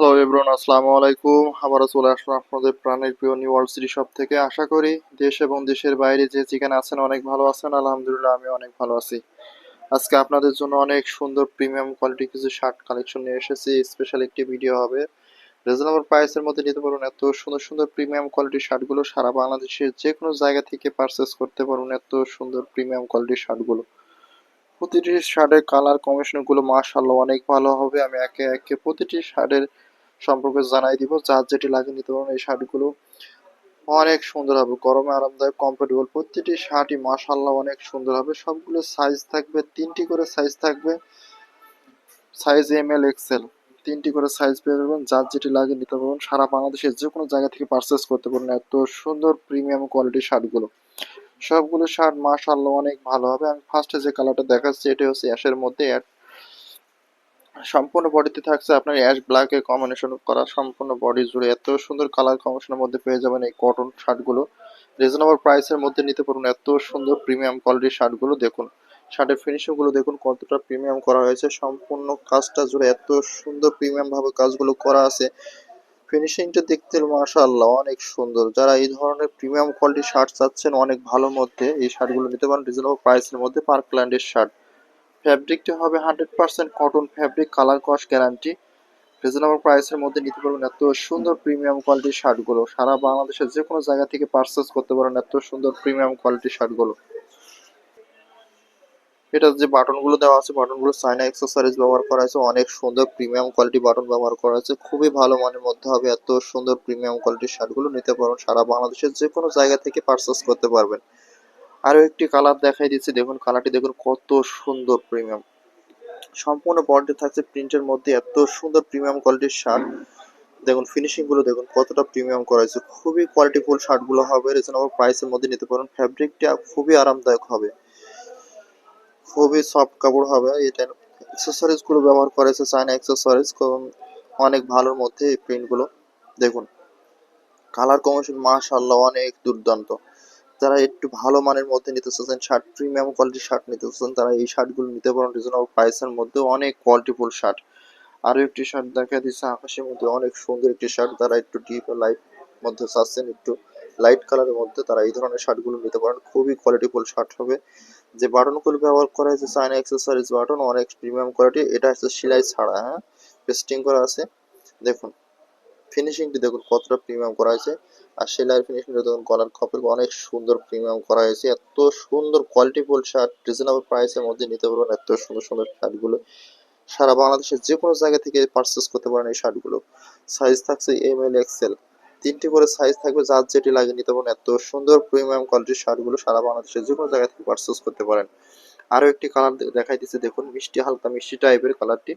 Hello everyone আসসালামু আলাইকুম আবারও চলে আসলাম আপনাদের প্রাণের প্রিয় নিউ শপ থেকে। আশা করি দেশ এবং দেশের বাইরে যে যেখানে আছেন অনেক ভালো আছেন। আলহামদুলিল্লাহ আমি অনেক ভালো আছি। আজকে আপনাদের জন্য অনেক সুন্দর প্রিমিয়াম কোয়ালিটি কিছু শার্ট কালেকশন নিয়ে এসেছি। স্পেশাল একটি ভিডিও হবে। প্রাইসের মধ্যে নিতে পারবেন এত সুন্দর সুন্দর প্রিমিয়াম কোয়ালিটির শার্টগুলো সারা বাংলাদেশের যে কোনো জায়গা থেকে পারচেস করতে পারবেন এত সুন্দর প্রিমিয়াম কোয়ালিটির শার্টগুলো প্রতিটি শার্টের কালার কম্বিনেশনগুলো মাশাআল্লাহ অনেক ভালো হবে। আমি একে একে প্রতিটি শার্টের সম্পর্কে জানাই দিব। যার যেটি লাগে নিতে পারবেন এই শার্টগুলো। অনেক সুন্দর হবে, গরমে আরামদায়ক কমফোর্টেবল প্রতিটি শার্টই মাশাআল্লাহ অনেক সুন্দর হবে। সবগুলো সাইজ থাকবে, তিনটি করে সাইজ থাকবে। সাইজ এম এল এক্সেল তিনটি করে সাইজ পেয়ে যাবেন, যার যেটি লাগে নিতে পারবেন। সারা বাংলাদেশের যে কোনো জায়গা থেকে পারচেস করতে পারবেন। এত সুন্দর প্রিমিয়াম কোয়ালিটির শার্টগুলো। সবগুলো শার্ট মাশাআল্লাহ অনেক ভালো হবে। আমি ফার্স্টে যে কালারটা দেখাচ্ছি, এটা হচ্ছে অ্যাশের মধ্যে সম্পূর্ণ বডিতে থাকছে আপনার অ্যাশ ব্ল্যাক এর কম্বিনেশন করা সম্পূর্ণ বডি জুড়ে। এত সুন্দর কালার কম্বিনেশনের মধ্যে পেয়ে যাবেন এই কটন শার্টগুলো রিজনেবল প্রাইসের মধ্যে নিতে পারবেন এত সুন্দর প্রিমিয়াম কোয়ালিটির শার্টগুলো দেখুন শার্টের ফিনিশিংগুলো দেখুন কতটা প্রিমিয়াম করা হয়েছে। সম্পূর্ণ কাজটা জুড়ে এত সুন্দর প্রিমিয়াম ভাবে কাজগুলো করা আছে। ফিনিশিংটা দেখতে মাশাআল্লাহ অনেক সুন্দর। যারা এই ধরনের প্রিমিয়াম কোয়ালিটির শার্ট চাচ্ছেন অনেক ভালো মধ্যে এই শার্টগুলো নিতে পারেন। রিজনেবল প্রাইসের মধ্যে পার্কল্যান্ডের শার্ট ফ্যাব্রিকটা হবে hundred percent cotton fabric colour কস গ্যারান্টি রিজনেবল প্রাইসের মধ্যে নিতে পারবেন এত সুন্দর প্রিমিয়াম কোয়ালিটির শার্টগুলো সারা বাংলাদেশের যে কোনো জায়গা থেকে পারচেস করতে পারেন এত সুন্দর প্রিমিয়াম কোয়ালিটির শার্টগুলো এটা যে বাটনগুলো দেওয়া আছে বাটনগুলো চাইনা অ্যাক্সেসরিজ ব্যবহার করা আছে অনেক সুন্দর প্রিমিয়াম কোয়ালিটি বাটন ব্যবহার করা হয়েছে। খুবই ভালো মানের মধ্যে হবে এত সুন্দর প্রিমিয়াম কোয়ালিটির শার্টগুলো নিতে পারেন সারা বাংলাদেশের যে কোনো জায়গা থেকে পারচেস করতে পারবেন। আরও একটি কালার দেখাই দিচ্ছি। দেখুন কালারটি দেখুন, কত সুন্দর প্রিমিয়াম সম্পূর্ণ বডি থাকছে প্রিন্টের মধ্যে, এত সুন্দর প্রিমিয়াম কোয়ালিটির শার্ট দেখুন ফিনিশিংগুলো দেখুন, কতটা প্রিমিয়াম করা হয়েছে। খুবই কোয়ালিটিফুল শার্টগুলো হবে রিজনেবল প্রাইসের মধ্যে নিতে পারেন ফ্যাব্রিকটা খুবই আরামদায়ক হবে। খুবই সফট কাপড় হবে। এটা অ্যাক্সেসরিজগুলো ব্যবহার করেছে চায়না অ্যাক্সেসরিজ অনেক ভালোর মধ্যে এই প্রিন্টগুলো। দেখুন কালার কম্বিনেশন মাশাআল্লাহ অনেক দুর্দান্ত। যারা একটু ভালো মানের মধ্যে নিতে চাচ্ছেন শার্ট প্রিমিয়াম কোয়ালিটির শার্ট নিতে চাচ্ছেন, তারা এই শার্টগুলো নিতে পারেন। রিজনেবল প্রাইসের মধ্যে অনেক কোয়ালিটিফুল শার্ট আরও একটি শার্ট দেখা দিচ্ছে আকাশের মধ্যে, অনেক সুন্দর একটি শার্ট তারা একটু ডিপ লাইট মধ্যে চাচ্ছেন, একটু লাইট কালারের মধ্যে, তারা এই ধরনের শার্টগুলো নিতে পারেন। খুবই কোয়ালিটিফুল শার্ট হবে। যে বাটনগুলো ব্যবহার করা হয়েছে চায়না অ্যাক্সেসরিজ বাটন অনেক প্রিমিয়াম কোয়ালিটি এটা হচ্ছে সেলাই ছাড়া হ্যাঁ? পেস্টিং করা আছে। দেখুন ফিনিশিংটি দেখুন কতটা প্রিমিয়াম করা হয়েছে। আর সেলাইয়ের ফিনিশিংটা দেখুন, গলার খপের অনেক সুন্দর প্রিমিয়াম করা হয়েছে। এত সুন্দর কোয়ালিটিফুল শার্ট রিজনেবল প্রাইসের মধ্যে নিতে পারবেন এত সুন্দর সুন্দর শার্টগুলো সারা বাংলাদেশের যে কোনো জায়গা থেকে পারচেস করতে পারেন এই শার্টগুলো সাইজ থাকছে এম এল এক্সেল তিনটি করে সাইজ থাকবে, যার যেটি লাগে নিতে পারেন এত সুন্দর প্রিমিয়াম কোয়ালিটির শার্টগুলো সারা বাংলাদেশের যে কোনো জায়গা থেকে পারচেস করতে পারেন। আরও একটি কালার দেখাই দিচ্ছে দেখুন মিষ্টি, হালকা মিষ্টি টাইপের কালারটি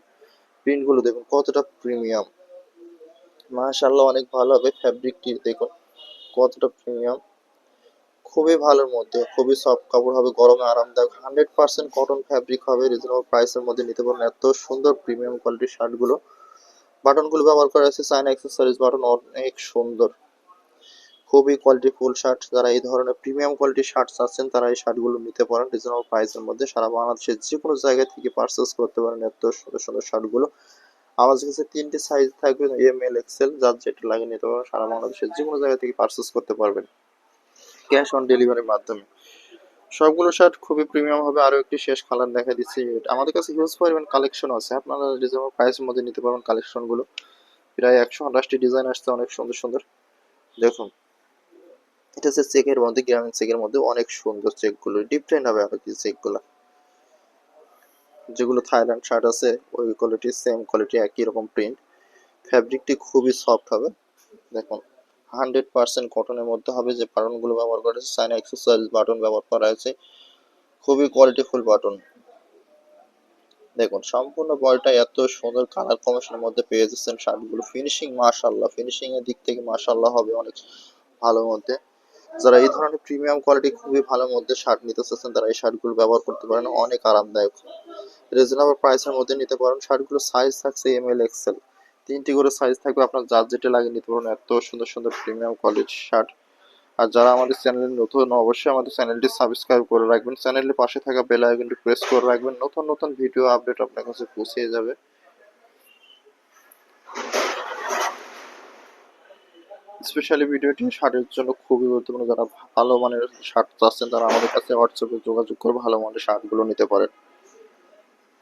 প্রিন্টগুলো দেখুন কতটা প্রিমিয়াম মাশাআল্লাহ অনেক ভালো হবে ফ্যাব্রিকটি দেখুন। কতটা প্রিমিয়াম খুবই ভালোর মধ্যে, খুবই সফট কাপড় হবে, গরমে আরামদায়ক। হান্ড্রেড পার্সেন্ট কটন ফ্যাব্রিক হবে রিজনেবল প্রাইসের মধ্যে নিতে পারেন এত সুন্দর প্রিমিয়াম কোয়ালিটির শার্টগুলো। বাটনগুলো ব্যবহার করা হয়েছে চায়না অ্যাক্সেসরিজ বাটন, অনেক সুন্দর। খুবই কোয়ালিটি ফুল শার্ট যারা এই ধরনের প্রিমিয়াম কোয়ালিটির শার্ট চাচ্ছেন তারা এই শার্টগুলো নিতে পারেন। রিজনেবল প্রাইসের মধ্যে সারা বাংলাদেশের যে কোনো জায়গা থেকে পারচেস করতে পারেন এত সুন্দর সুন্দর শার্টগুলো আমার কাছে তিনটে সাইজ থাকবে এম এল এক্সেল যার যেটা লাগিয়ে নিতে পারবেন, সারা বাংলাদেশের যে কোনো জায়গা থেকে পারচেস করতে পারবেন। ক্যাশ অন ডেলিভারির মাধ্যমে। সবগুলো শার্ট খুবই প্রিমিয়াম হবে, আরও একটি শেষ কালার দেখা দিচ্ছি আমাদের কাছে হিউজ পরিমাণ কালেকশন আছে, আপনারা রিজনেবল প্রাইসের মধ্যে নিতে পারবেন কালেকশনগুলো প্রায় একশো আঠাশটি ডিজাইন আসছে, অনেক সুন্দর সুন্দর। দেখুন, এটা হচ্ছে চেকের মধ্যে, গ্রামীণ চেকের মধ্যে অনেক সুন্দর চেকগুলো। ডিফারেন্ট হবে আরও কি চেকগুলো। যেগুলো থাইল্যান্ড শার্ট আছে, ওই কোয়ালিটি সেম কোয়ালিটি একই রকম প্রিন্ট ফ্যাব্রিকটি খুবই সফট হবে। দেখুন হান্ড্রেড পার্সেন্ট কটনের মধ্যে হবে। যে বাটনগুলো ব্যবহার করা হয়েছে চাইনা এক্সেসরিজ বাটন ব্যবহার করা হয়েছে। খুবই কোয়ালিটিফুল বাটন দেখুন, সম্পূর্ণ বলটা এত সুন্দর কালার কমিশনের মধ্যে পেয়ে যাচ্ছেন শার্টগুলো। ফিনিশিং মাশাল্লাহ ফিনিশিং এর দিক থেকে মাশাল্লাহ হবে অনেক ভালো মধ্যে। যারা এই ধরনের প্রিমিয়াম কোয়ালিটি খুবই ভালো মধ্যে শার্ট নিতে চাচ্ছেন, তারা এই শার্টগুলো ব্যবহার করতে পারেন। অনেক আরামদায়ক। রিজনেবল প্রাইসের মধ্যে নিতে পারেন। শার্টগুলো সাইজ থাকছে এম এল এক্সেল তিনটি করে সাইজ থাকবে, আপনার যার যেটা লাগে নিতে পারেন এত সুন্দর সুন্দর প্রিমিয়াম কোয়ালিটির শার্ট আর যারা আমাদের চ্যানেলে নতুন, অবশ্যই আমাদের চ্যানেলটি সাবস্ক্রাইব করে রাখবেন। চ্যানেলের পাশে থাকা বেল আইকনটি প্রেস করে রাখবেন। নতুন নতুন ভিডিও আপডেট আপনার কাছে পৌঁছে যাবে। স্পেশালি ভিডিওটি শার্টের জন্য খুবই গুরুত্বপূর্ণ। যারা ভালো মানের শার্ট চাচ্ছেন, তারা আমাদের কাছে হোয়াটসঅ্যাপে যোগাযোগ করে ভালো মানের শার্টগুলো নিতে পারেন।